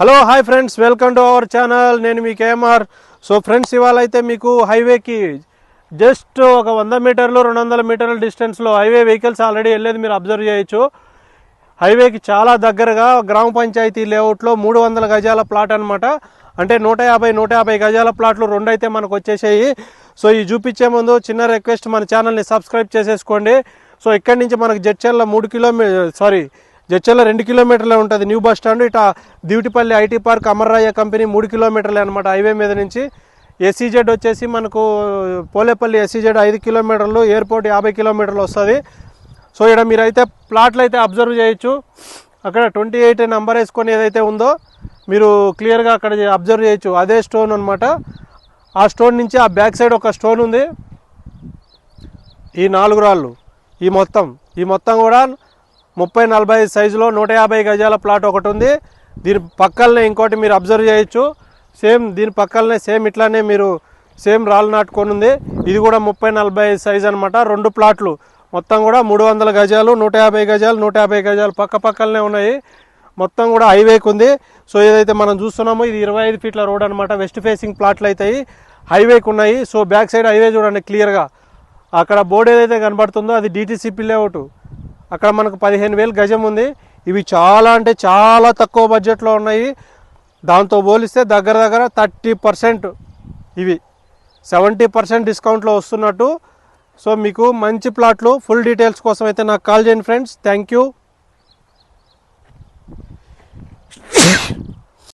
Hello hi friends welcome to our channel. నేను మీకు AMR so friends ఇవాళ అయితే మీకు హైవేకి జస్ట్ ఒక వంద మీటర్లు రెండు వందల మీటర్ల డిస్టెన్స్లో హైవే వెహికల్స్ ఆల్రెడీ వెళ్ళేది మీరు అబ్జర్వ్ చేయొచ్చు. హైవేకి చాలా దగ్గరగా గ్రామ పంచాయతీ లేఅవుట్లో మూడు వందల గజాల ప్లాట్ అనమాట అంటే నూట యాభై నూట యాభై గజాల ప్లాట్లు రెండు అయితే మనకు వచ్చేసాయి. సో ఈ చూపించే ముందు చిన్న రిక్వెస్ట్ మన ఛానల్ని సబ్స్క్రైబ్ చేసేసుకోండి. సో ఇక్కడి నుంచి మనకు జడ్చర్ల మూడు కిలోమీ సారీ జడ్చర్ల రెండు కిలోమీటర్లే ఉంటుంది. న్యూ బస్ స్టాండ్ ఇట Divitipalli IT park Amararaja company మూడు కిలోమీటర్లే అనమాట హైవే మీద నుంచి ఎస్సీజెడ్ వచ్చేసి మనకు పోలేపల్లి ఎస్సీజెడ్ ఐదు కిలోమీటర్లు ఎయిర్పోర్ట్ యాభై కిలోమీటర్లు వస్తుంది. సో ఇక్కడ మీరైతే ప్లాట్లు అయితే అబ్జర్వ్ చేయొచ్చు. అక్కడ ట్వంటీ ఎయిట్ నెంబర్ వేసుకొని ఏదైతే ఉందో మీరు క్లియర్గా అక్కడ అబ్జర్వ్ చేయొచ్చు. అదే స్టోన్ అనమాట ఆ స్టోన్ నుంచి ఆ బ్యాక్ సైడ్ ఒక స్టోన్ ఉంది. ఈ నాలుగు రాళ్ళు. ఈ మొత్తం. ఈ మొత్తం కూడా ముప్పై నలభై సైజులో నూట యాభై గజాల ప్లాట్ ఒకటి ఉంది దీని పక్కలనే ఇంకోటి మీరు అబ్జర్వ్ చేయొచ్చు. సేమ్ దీని పక్కలనే సేమ్ ఇట్లానే మీరు సేమ్ రాళ్ళు నాటుకొని ఉంది ఇది కూడా ముప్పై నలభై సైజ్ అనమాట రెండు ప్లాట్లు. మొత్తం కూడా మూడు వందల గజాలు నూట యాభై గజాలు నూట యాభై గజాలు పక్క పక్కలనే ఉన్నాయి. మొత్తం కూడా హైవేకి ఉంది సో ఏదైతే మనం చూస్తున్నామో ఇది ఇరవై ఐదు ఫీట్ల రోడ్ అనమాట వెస్ట్ ఫేసింగ్ ప్లాట్లు అవుతాయి హైవేకి ఉన్నాయి సో బ్యాక్ సైడ్ హైవే చూడండి క్లియర్గా. అక్కడ బోర్డు ఏదైతే కనబడుతుందో అది డీటీసీపీ లేఅవుట్ అక్కడ మనకు పదిహేను వేలు గజం ఉంది. ఇవి చాలా అంటే చాలా తక్కువ బడ్జెట్లో ఉన్నాయి. దాంతో పోలిస్తే దగ్గర దగ్గర థర్టీ పర్సెంట్ ఇవి. సెవెంటీ పర్సెంట్ డిస్కౌంట్లో వస్తున్నట్టు. సో మీకు మంచి ప్లాట్లు ఫుల్ డీటెయిల్స్ కోసం అయితే నాకు కాల్ చేయండి ఫ్రెండ్స్. Thank you.